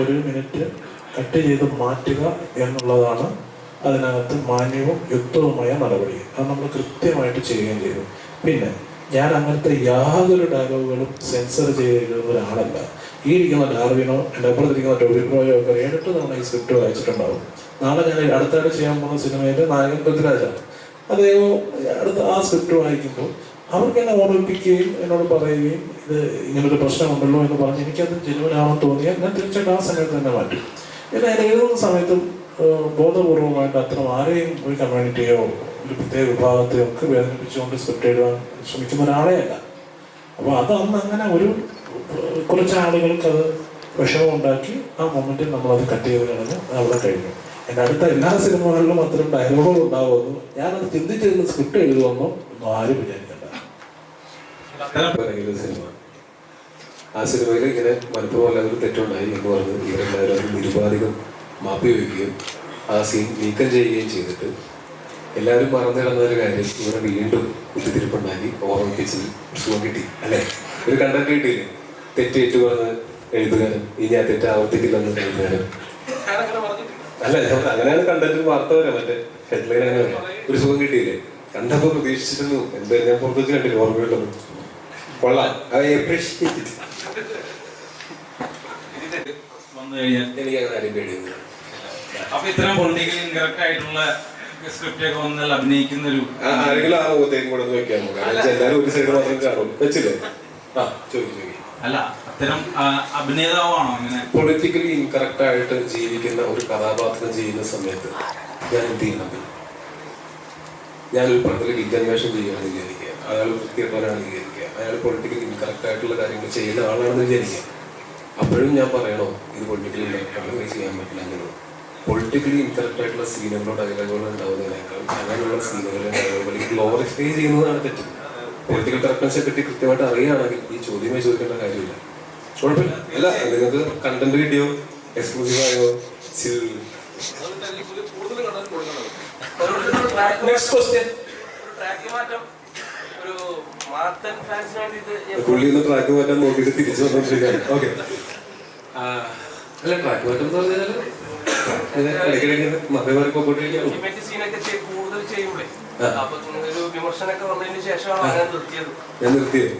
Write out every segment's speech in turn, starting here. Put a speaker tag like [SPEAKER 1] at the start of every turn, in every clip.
[SPEAKER 1] ഒരു minute cut ചെയ്ത് മാറ്റുക എന്നുള്ളതാണ് അതിനകത്ത് മാന്യവും യുക്തവുമായ നടപടി. അത് നമ്മൾ കൃത്യമായിട്ട് ചെയ്യുകയും ചെയ്തു. പിന്നെ ഞാൻ അങ്ങനത്തെ യാതൊരു ഡയലോഗുകളും സെൻസർ ചെയ്തിരിക്കുന്ന ഒരാളല്ല. ഈ ഇരിക്കുന്ന ഡാർവിനോ എന്റെ അപ്പുറത്തിരിക്കുന്ന ടോബി പ്രോയോ ഒക്കെ ഏഴെട്ട് തവണ ഈ സ്ക്രിപ്റ്റ് വായിച്ചിട്ടുണ്ടാവും. നാളെ ഞാൻ അടുത്തായിട്ട് ചെയ്യാൻ പോകുന്ന സിനിമയിലെ നായകൻ പൃഥ്വിരാജാണ്. അദ്ദേഹം അടുത്ത ആ സ്ക്രിപ്റ്റ് വായിക്കുമ്പോൾ അവർക്ക് എന്നെ ഓർമ്മിപ്പിക്കുകയും എന്നോട് പറയുകയും ഇത് ഇങ്ങനൊരു പ്രശ്നമുണ്ടല്ലോ എന്ന് പറഞ്ഞ് എനിക്കത് ജനുവനാണെന്ന് തോന്നിയാൽ ഞാൻ തീർച്ചയായിട്ടും ആ സമയത്ത് തന്നെ മാറ്റും. എന്നാൽ ഞാൻ ഏതൊരു സമയത്തും ബോധപൂർവമായിട്ട് അത്ര ആരെയും ഒരു കമ്മ്യൂണിറ്റിയോ ഒരു പ്രത്യേക വിഭാഗത്തെയോ ഒക്കെ വേദനിപ്പിച്ചുകൊണ്ട് സ്ക്രിപ്റ്റ് എഴുതാൻ ശ്രമിക്കുന്ന ഒരാളേ അല്ല. അപ്പോൾ അത് അന്ന് അങ്ങനെ ഒരു കുറച്ച് ആളുകൾക്ക് അത് വിഷമം ഉണ്ടാക്കി ആ മൊമെന്റിൽ അത് കട്ട് ചെയ്ത് കളഞ്ഞ് അവിടെ കഴിഞ്ഞു. എന്റെ അടുത്ത എല്ലാ സിനിമകളിലും അത്തരം ഡയലോഗുകൾ ഉണ്ടാവുമെന്നും ഞാനത് ചിന്തിച്ചിരുന്ന സ്ക്രിപ്റ്റ് എഴുതുമെന്നും ഒന്നും ആരും
[SPEAKER 2] ഒരു സിനിമ ആ സിനിമയിൽ ഇങ്ങനെ മനഃപൂർവം തെറ്റുണ്ടായി എന്ന് പറഞ്ഞ് ഇവരെല്ലാവരും അത് നിരുപാധികം മാപ്പി വയ്ക്കുകയും ആ സീൻ നീക്കം ചെയ്യുകയും ചെയ്തിട്ട് എല്ലാവരും മറന്നു കിടന്ന ഒരു കാര്യം ഇവിടെ വീണ്ടും കുത്തിത്തിരിപ്പുണ്ടാക്കി ഓർമ്മിപ്പിച്ച് സുഖം കിട്ടി അല്ലേ? ഒരു കണ്ടന്റ് കിട്ടിയില്ലേ? തെറ്റ് ഏറ്റു പറഞ്ഞ് എഴുതുകാരൻ ഇനി ആ തെറ്റ് ആവർത്തിക്കില്ലെന്ന് എഴുതുകാരൻ. അല്ല ഞാൻ അങ്ങനെയാണ് കണ്ടന്റ് വാർത്ത വരെ മറ്റേ ഹെഡ്ലൈൻ അങ്ങനെ ഒരു സുഖം കിട്ടിയില്ലേ? കണ്ടപ്പോ പ്രതീക്ഷിച്ചിരുന്നു എന്തായാലും ഞാൻ പുറത്തു വെച്ച് കണ്ടില്ല ഓർമ്മയുള്ളത്? കൊള്ളാം. ഐ അപ്രീഷിയേറ്റ്
[SPEAKER 3] വന്നു കഴിഞ്ഞാൽ അപ്പൊ ഇത്തരം പൊളിറ്റിക്കൽ ഇൻകറക്റ്റ് ആയിട്ടുള്ള സ്ക്രിപ്റ്റ് ഒക്കെ വന്നാൽ അഭിനയിക്കുന്ന ഒരു
[SPEAKER 2] ആരെങ്കിലും ആ മുഖത്തേക്കും കൂടെ എല്ലാവരും ഒരു സൈഡ് മാത്രം കാണും. വെച്ചില്ലേ? ആ ചോദിക്കും
[SPEAKER 3] അല്ല അത്തരം ആ, അഭിനേതാവാണോ അങ്ങനെ
[SPEAKER 2] പൊളിറ്റിക്കലി ഇൻകറക്റ്റ് ആയിട്ട് ജീവിക്കുന്ന ഒരു കഥാപാത്രം ചെയ്യുന്ന സമയത്ത് ഞാൻ എന്ത് ചെയ്യണം? ഞാൻ ഒരു പടത്തിൽ ഗീതാന്വേഷണം ചെയ്യുകയാണെന്ന് വിചാരിക്കുക അയാൾ വൃത്തികെട്ടവരാണെന്ന് അംഗീകരിക്കുക അയാൾ പൊളിറ്റിക്കലി ഇൻകറക്റ്റ് ആയിട്ടുള്ള കാര്യങ്ങൾ ചെയ്യുന്ന ആളാണെന്ന് വിചാരിക്കുക. അപ്പോഴും ഞാൻ പറയണോ ഇത് പൊളിറ്റിക്കലി ഇൻകറക്റ്റ് ആണ് ഇത് ചെയ്യാൻ പറ്റില്ല അങ്ങനെ പൊളിറ്റിക്കലി ഇൻകറക്റ്റ് ആയിട്ടുള്ള സീനുകളോ ഡയലോഗുകളോ ഉണ്ടാവുന്നതിനേക്കാൾ അങ്ങനെയുള്ള സീനുകളെ ഡയലോഗുകൾ ഗ്ലോറിഫൈ ചെയ്യുന്നതാണ് തെറ്റ്. പൊളിറ്റിക്കൽ കറക്റ്റ്നസിനെ പറ്റി കൃത്യമായിട്ട് അറിയുകയാണെങ്കിൽ ഈ ചോദ്യമേ ചോദിക്കേണ്ട കാര്യമില്ല. കുഴപ്പമില്ല. അല്ല നിങ്ങൾക്ക് കണ്ടന്റ് കിട്ടിയോ? എക്സ്ക്ലൂസീവ് ആയോ? ചിൽ നെക്സ്റ്റ് ക്വസ്റ്റ്യൻ
[SPEAKER 4] ട്രാക്ക് മാറ്റം
[SPEAKER 2] പുള്ളി ഇന്ന് ട്രാക്ക് മാറ്റാൻ നോക്കിയിട്ട് തിരിച്ചു വന്നോണ്ടിരിക്കുകയാണ് ഓക്കെ അല്ല ട്രാക്ക് മാറ്റം എന്ന് പറഞ്ഞാൽ ഇടയ്ക്കിടയ്ക്ക് പോയിക്കൊണ്ടിരിക്കുകയാണ്.
[SPEAKER 4] അങ്ങനെ നിർത്തിയത്.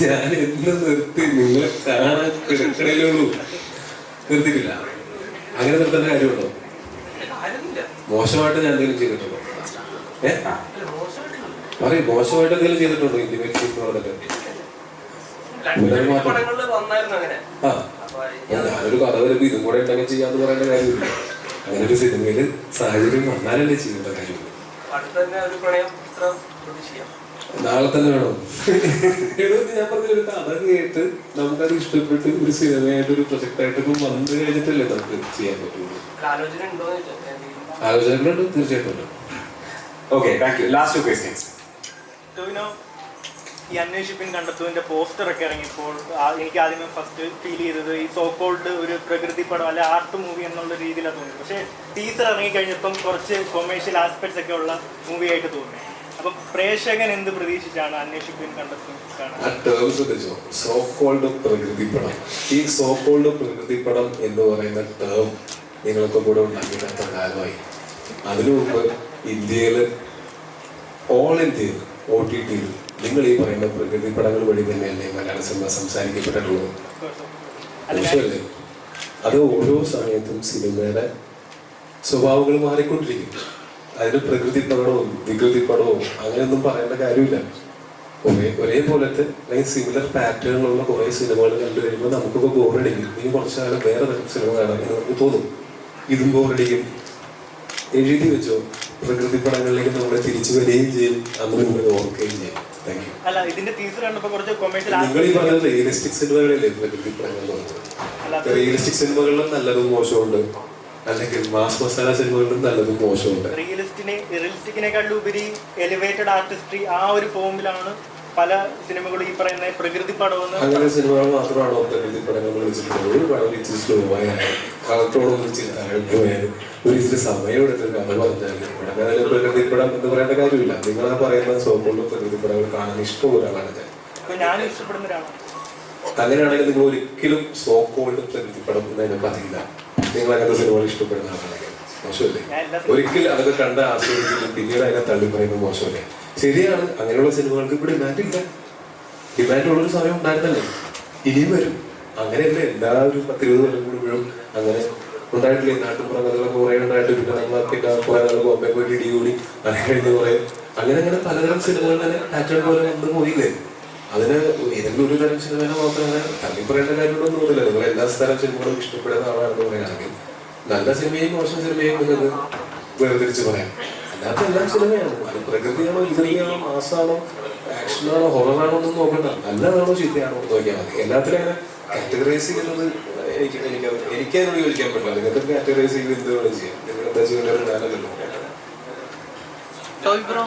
[SPEAKER 2] ഞാൻ ഞാൻ എന്ന് നിർത്തി. നിങ്ങൾ കാണാൻ കിടക്കണേലുള്ളൂ നിർത്തിയിട്ടില്ല. അങ്ങനെ നിർത്തേണ്ട കാര്യമുണ്ടോ? മോശമായിട്ട് ഞാൻ എന്തെങ്കിലും ചെയ്തിട്ടുണ്ടോ. പറയും മോശമായിട്ട് എന്തെങ്കിലും ചെയ്തിട്ടുണ്ടോ ഇന്ത്യൻ എന്ന് പറഞ്ഞിട്ട്? ആ. ഞാനൊരു കഥ വരുമ്പോ ഇതും കൂടെ ഉണ്ടെങ്കിൽ ചെയ്യാന്ന് പറയേണ്ട കാര്യമില്ല. അങ്ങനെ ഒരു സിനിമയിൽ സാഹചര്യം വന്നാലല്ലേ ചെയ്യേണ്ട
[SPEAKER 4] കാര്യമില്ല
[SPEAKER 2] നാളെ തന്നെ വേണം. എഴുപത്തി ഞാൻ പറഞ്ഞ ഒരു കഥ കേട്ട് നമുക്കത് ഇഷ്ടപ്പെട്ട് ഒരു സിനിമയായിട്ട് ഒരു പ്രൊജക്ട് ആയിട്ട് ഇപ്പം വന്നു കഴിഞ്ഞിട്ടല്ലേ നമുക്ക് ചെയ്യാൻ പറ്റുള്ളൂ ആലോചനകളുണ്ട് തീർച്ചയായിട്ടും
[SPEAKER 5] okay thank you last two
[SPEAKER 6] Tovino ഈ അന്വേഷിപ്പിൻ കണ്ടെത്തുവിന്റെ പോസ്റ്റർ ഒക്കെ ഇറങ്ങിയപ്പോൾ എനിക്ക് ആദ്യമേ ഫസ്റ്റ് ഫീൽ ചെയ്തത് ഈ സോ കോൾഡ് ഒരു പ്രകൃതി പടം അല്ലെ ആർട്ട് മൂവി എന്നുള്ള രീതിയിലാണ് തോന്നിയത്. പക്ഷേ ടീസർ ഇറങ്ങിക്കഴിഞ്ഞപ്പം കുറച്ച് കൊമേഴ്ഷ്യൽ ആസ്പെക്ട്സ് ഒക്കെ ഉള്ള മൂവി ആയിട്ട് തോന്നി. അപ്പം പ്രേക്ഷകൻ എന്ത് പ്രതീക്ഷിച്ചാണ് അന്വേഷിപ്പിൻ കണ്ടെത്തും
[SPEAKER 2] സോ കോൾഡ് പ്രകൃതി ഈ സോ കോൾഡ് എന്ന് പറയുന്ന ടേം കാലമായി. അതിനു മുമ്പ് ഇന്ത്യയിൽ ഓൾ ഇന്ത്യയിൽ ഒ ടി ടിയിൽ നിങ്ങൾ ഈ പറയുന്ന പ്രകൃതി പടങ്ങൾ വഴി തന്നെയല്ലേ മലയാള സിനിമ സംസാരിക്കപ്പെട്ടിട്ടുള്ളത്? അത് ഓരോ സമയത്തും സിനിമയുടെ സ്വഭാവങ്ങൾ മാറിക്കൊണ്ടിരിക്കും. അതിന് പ്രകൃതി പടവും വികൃതി പടവും അങ്ങനെയൊന്നും പറയേണ്ട കാര്യമില്ല. ഒരേ ഒരേപോലത്തെ അല്ലെങ്കിൽ സിമിലർ പാറ്റേണിലുള്ള കുറേ സിനിമകൾ കണ്ടു കഴിയുമ്പോൾ നമുക്കിപ്പോൾ ബോറടിക്കും. ഇനി കുറച്ച് വേറെ തരം സിനിമ കാണാൻ നമുക്ക് തോന്നും. ഇതും ബോറടിക്കും. എഴുതി വെച്ചോ. പ്രകൃതി പടങ്ങളിലേക്ക് നമ്മളെ തിരിച്ചു വരികയും ചെയ്യും. അന്ന് നിങ്ങൾ ഓർക്കുകയും ചെയ്യും.
[SPEAKER 6] അല്ല ഇതിന്റെ ടീസർ കണ്ടപ്പോൾ കുറച്ച് കൊമേഴ്ഷ്യൽ
[SPEAKER 2] നിങ്ങൾ ഈ പറഞ്ഞ റിയലിസ്റ്റിക് സിനിമകളല്ലേ പ്രകൃതി പടങ്ങൾ എന്ന് പറഞ്ഞത്? റിയലിസ്റ്റിക് സിനിമകളിലും നല്ലതും മോശമുണ്ട് അല്ലെങ്കിൽ മാസ് മസാല സിനിമകളിലും നല്ലതും മോശമുണ്ട്
[SPEAKER 6] റിയലിസ്റ്റിനെ റിയലിസ്റ്റിക്കിനേക്കാളും ഉപരി എലിവേറ്റഡ് ആർട്ടിസ്ട്രി ആ ഒരു ഫോമിലാണ് പല സിനിമകളും ഈ പറയുന്ന പ്രകൃതി പടമെന്ന് എന്ന്
[SPEAKER 2] അങ്ങനെ സിനിമകൾ മാത്രമാണോ പ്രകൃതി പടങ്ങൾ വിളിച്ചിട്ടുള്ളത് ഒരു പടം ഇച്ചിരി സ്ലോ ഇച്ചിരി ഒരു ഇച്ചിരി സമയം എടുത്ത് കഥ പറഞ്ഞാലും ഉടനെ തന്നെ പ്രകൃതി പടം എന്ന് പറയേണ്ട കാര്യമില്ല. നിങ്ങൾ ആ പറയുന്ന സോപ്പുള്ള പ്രകൃതി പടങ്ങൾ കാണാൻ ഒരാളാണ് ഞാൻ.
[SPEAKER 6] ഞാൻ ഇഷ്ടപ്പെടുന്ന ഒരാളാണ്.
[SPEAKER 2] അങ്ങനെയാണെങ്കിൽ നിങ്ങൾ ഒരിക്കലും സോ കോൾഡ് പ്രകൃതിപ്പടം എന്നതിനെ പറയില്ല നിങ്ങൾ അങ്ങനത്തെ സിനിമകൾ ഇഷ്ടപ്പെടുന്ന ആളാണെങ്കിൽ മോശമല്ലേ? ഒരിക്കലും അതൊക്കെ കണ്ട് ആസ്വദിക്കുകയും പിന്നീട് അതിനെ തള്ളി പറയുന്നത് മോശമല്ലേ? ശരിയാണ്. അങ്ങനെയുള്ള സിനിമകൾക്ക് ഇപ്പൊ ഡിമാൻഡ് ഇല്ല. ഡിമാൻഡ് ഉള്ളൊരു സമയം ഉണ്ടായിരുന്നല്ലേ? ഇനിയും വരും. അങ്ങനെയല്ലേ? എല്ലാവരും പത്തിരുപത് കൊല്ലം കൂടുമ്പോഴും അങ്ങനെ ഉണ്ടായിട്ടില്ലേ? നാട്ടുപുറം കഥകളൊക്കെ കുറെ ഉണ്ടായിട്ട് പിന്നെ ബോംബെ പോയിട്ട് ഇടികൂടി അങ്ങനെ കഴിഞ്ഞ് കുറെ. അങ്ങനെ അങ്ങനെ പലതരം സിനിമകൾ തന്നെ പാറ്റേൺ പോലെ വന്ന് പോയില്ലേ? അതിന് ഏതെങ്കിലും ഒരു തരം സിനിമയെ മാത്രമേ തള്ളി പറയേണ്ട കാര്യങ്ങളൊന്നും തോന്നില്ല. നിങ്ങൾ എല്ലാ സ്ഥലം സിനിമകളും ഇഷ്ടപ്പെടുന്ന ആളാണെന്ന് പറയുകയാണെങ്കിൽ നല്ല സിനിമയും മോശം സിനിമയും നിങ്ങൾക്ക് വേർതിരിച്ച് പറയാം. അല്ലാത്ത എല്ലാം സിനിമയാണ്. അത് പ്രകൃതിയാണോ ഇന്ദ്രിയാണോ മാസാണോ ആക്ഷനാണോ ഹൊററാണോ ഒന്നും നോക്കണ്ട. നല്ലതാണോ ചീത്തയാണോ നോക്കിയാൽ മതി. എല്ലാത്തിലും അങ്ങനെ കാറ്റഗറൈസ് ചെയ്യുന്നത് എനിക്ക് എനിക്ക് എനിക്ക് അതിനോട് ചോദിക്കാൻ പറ്റില്ല. നിങ്ങൾക്ക് കാറ്റഗറൈസ് ചെയ്ത് എന്ത് വേണം ചെയ്യാം. ഞാനല്ലല്ലോ
[SPEAKER 4] ടോയ് ബ്രോ